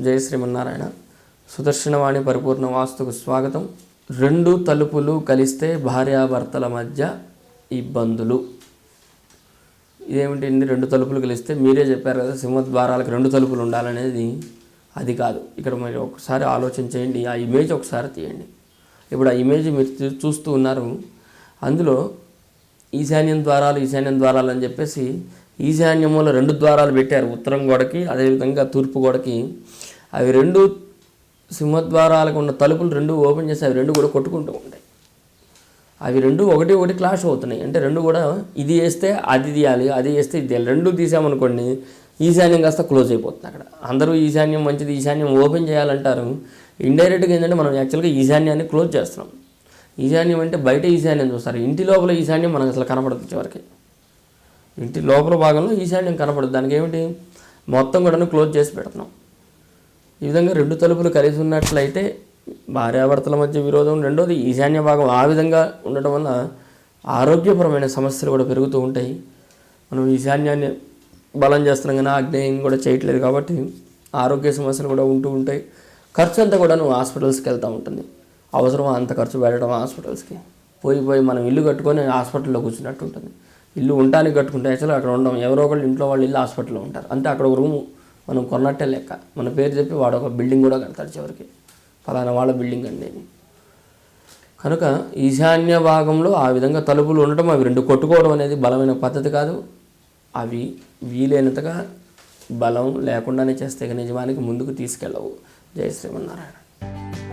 జయ శ్రీమన్నారాయణ. సుదర్శనవాణి పరిపూర్ణ వాస్తుకు స్వాగతం. రెండు తలుపులు కలిస్తే భార్యాభర్తల మధ్య ఇబ్బందులు. ఇదేమిటి రెండు తలుపులు కలిస్తే? మీరే చెప్పారు కదా సింహద్వారాలకు రెండు తలుపులు ఉండాలనేది అది కాదు. ఇక్కడ మీరు ఒకసారి ఆలోచన చేయండి ఆ ఇమేజ్ ఒకసారి తీయండి. ఇప్పుడు ఆ ఇమేజ్ మీరు చూ- చూస్తూ ఉన్నారు. అందులో ఈశాన్యం ద్వారాలు ఈశాన్యం ద్వారాలు అని చెప్పేసి ఈశాన్యంలో రెండు ద్వారాలు పెట్టారు. ఉత్తరం గోడకి అదేవిధంగా తూర్పు గోడకి. అవి రెండు సింహద్వారాలకు ఉన్న తలుపులు రెండు ఓపెన్ చేసి అవి రెండు కూడా కొట్టుకుంటూ ఉంటాయి. అవి రెండు ఒకటి ఒకటి క్లాష్ అవుతున్నాయి. అంటే రెండు కూడా ఇది వేస్తే అది తీయాలి అది వేస్తే ఇది తీయాలి. రెండు తీసామనుకోండి ఈశాన్యం కాస్త క్లోజ్ అయిపోతుంది అక్కడ. అందరూ ఈశాన్యం మంచిది ఈశాన్యం ఓపెన్ చేయాలంటారు. ఇండైరెక్ట్గా ఏంటంటే మనం యాక్చువల్గా ఈశాన్యాన్ని క్లోజ్ చేస్తున్నాం. ఈశాన్యం అంటే బయట ఈశాన్యం చూస్తారు. ఇంటి లోపల ఈశాన్యం మనకు అసలు కనపడదు చివరికి. ఇంటి లోపల భాగంలో ఈశాన్యం కనపడదు. దానికి ఏమిటి? మొత్తం కూడా క్లోజ్ చేసి పెడుతున్నాం. ఈ విధంగా రెండు తలుపులు కలిసి ఉన్నట్లయితే భార్యాభర్తల మధ్య విరోధం. రెండోది ఈశాన్య భాగం ఆ విధంగా ఉండటం వల్ల ఆరోగ్యపరమైన సమస్యలు కూడా పెరుగుతూ ఉంటాయి. మనం ఈశాన్యాన్ని బలం చేస్తున్నాం కానీ ఆగ్నేయం కూడా చేయట్లేదు కాబట్టి ఆరోగ్య సమస్యలు కూడా ఉంటూ ఉంటాయి. ఖర్చు అంతా కూడా నువ్వు హాస్పిటల్స్కి వెళ్తూ ఉంటుంది. అవసరం అంత ఖర్చు పెట్టడం హాస్పిటల్స్కి. పోయి పోయి మనం ఇల్లు కట్టుకొని హాస్పిటల్లో కూర్చున్నట్టు ఉంటుంది. ఇల్లు ఉండటానికి కట్టుకుంటే యాక్చువల్గా అక్కడ ఉండం ఎవరో ఒకళ్ళు ఇంట్లో వాళ్ళు ఇల్లు హాస్పిటల్లో ఉంటారు. అంటే అక్కడ ఒక రూము మనం కొన్నట్టే లెక్క. మన పేరు చెప్పి వాడు ఒక బిల్డింగ్ కూడా కడతాడు చివరికి. ఫలానా వాళ్ళ బిల్డింగ్ అండి అని కనుక ఈశాన్య భాగంలో ఆ విధంగా తలుపులు ఉండటం అవి రెండు కొట్టుకోవడం అనేది బలమైన పద్ధతి కాదు. అవి వీలైనంతగా బలం లేకుండానే చేస్తే నిజమానికి ముందుకు తీసుకెళ్ళవు. జయ శ్రీమన్నారాయణ.